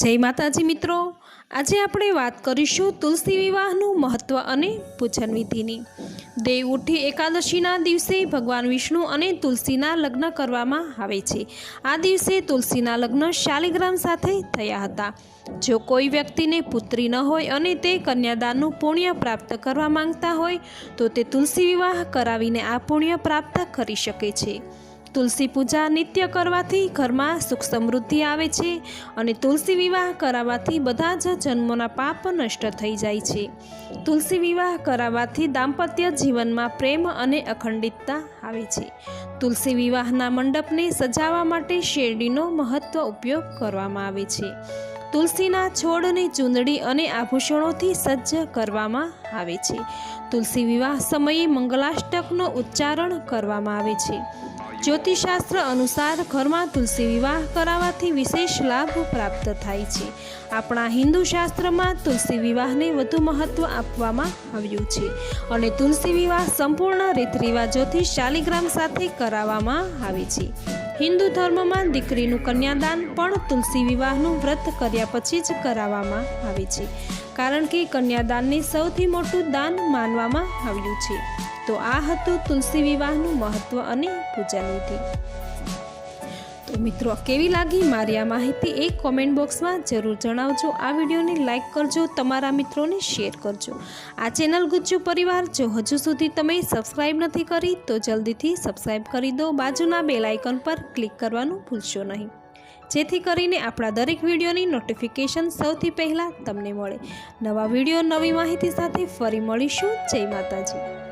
જય માતાજી મિત્રો. આજે આપણે વાત કરીશું તુલસી વિવાહનું મહત્ત્વ અને પૂજન વિધિની. દેવ ઉઠી એકાદશીના દિવસે ભગવાન વિષ્ણુ અને તુલસીના લગ્ન કરવામાં આવે છે. આ દિવસે તુલસીના લગ્ન શાલિગ્રામ સાથે થયા હતા. જો કોઈ વ્યક્તિને પુત્રી ન હોય અને તે કન્યાદાનનું પુણ્ય પ્રાપ્ત કરવા માંગતા હોય, તો તે તુલસી વિવાહ કરાવીને આ પુણ્ય પ્રાપ્ત કરી શકે છે. તુલસી પૂજા નિત્ય કરવાથી ઘરમાં સુખ સમૃદ્ધિ આવે છે અને તુલસી વિવાહ કરાવવાથી બધા જ જન્મોના પાપ નષ્ટ થઈ જાય છે. તુલસી વિવાહ કરાવવાથી દાંપત્ય જીવનમાં પ્રેમ અને અખંડિતતા આવે છે. તુલસી વિવાહના મંડપને સજાવવા માટે શેરડીનો મહત્વ ઉપયોગ કરવામાં આવે છે. તુલસીના છોડને ચૂંદડી અને આભૂષણોથી સજ્જ કરવામાં આવે છે. તુલસી વિવાહ સમયે મંગલાષ્ટકનો ઉચ્ચારણ કરવામાં આવે છે. જ્યોતિષશાસ્ત્ર અનુસાર ઘરમાં તુલસી વિવાહ કરાવવાથી વિશેષ લાભ પ્રાપ્ત થાય છે. આપણા હિન્દુ શાસ્ત્રમાં તુલસી વિવાહને વધુ મહત્ત્વ આપવામાં આવ્યું છે અને તુલસી વિવાહ સંપૂર્ણ રીત રિવાજોથી શાલિગ્રામ સાથે કરાવવામાં આવે છે. હિન્દુ ધર્મમાં દીકરીનું કન્યાદાન પણ તુલસી વિવાહનું વ્રત કર્યા પછી જ કરાવવામાં આવે છે. કારણ કે કન્યાદાનને સૌથી મોટું દાન માનવામાં આવ્યું છે. તો આ હતું તુલસી વિવાહનું મહત્ત્વ અને પૂજન વિધિ તો મિત્રો, કેવી લાગી મારી આ માહિતી એક કોમેન્ટ બોક્સમાં જરૂર જણાવજો. આ વિડીયોને લાઇક કરજો, તમારા મિત્રોને શેર કરજો. આ ચેનલ ગુજ્જુ પરિવાર, જો હજુ સુધી તમે સબસ્ક્રાઈબ નથી કરી, તો જલ્દીથી સબસ્ક્રાઈબ કરી દો. બાજુના બેલ આઇકન પર ક્લિક કરવાનું ભૂલશો નહીં. જેથી કરીને આપણા દરેક વિડીયોની નોટિફિકેશન સૌથી પહેલાં તમને મળે. નવા વીડિયો, નવી માહિતી સાથે ફરી મળીશું. જય માતાજી.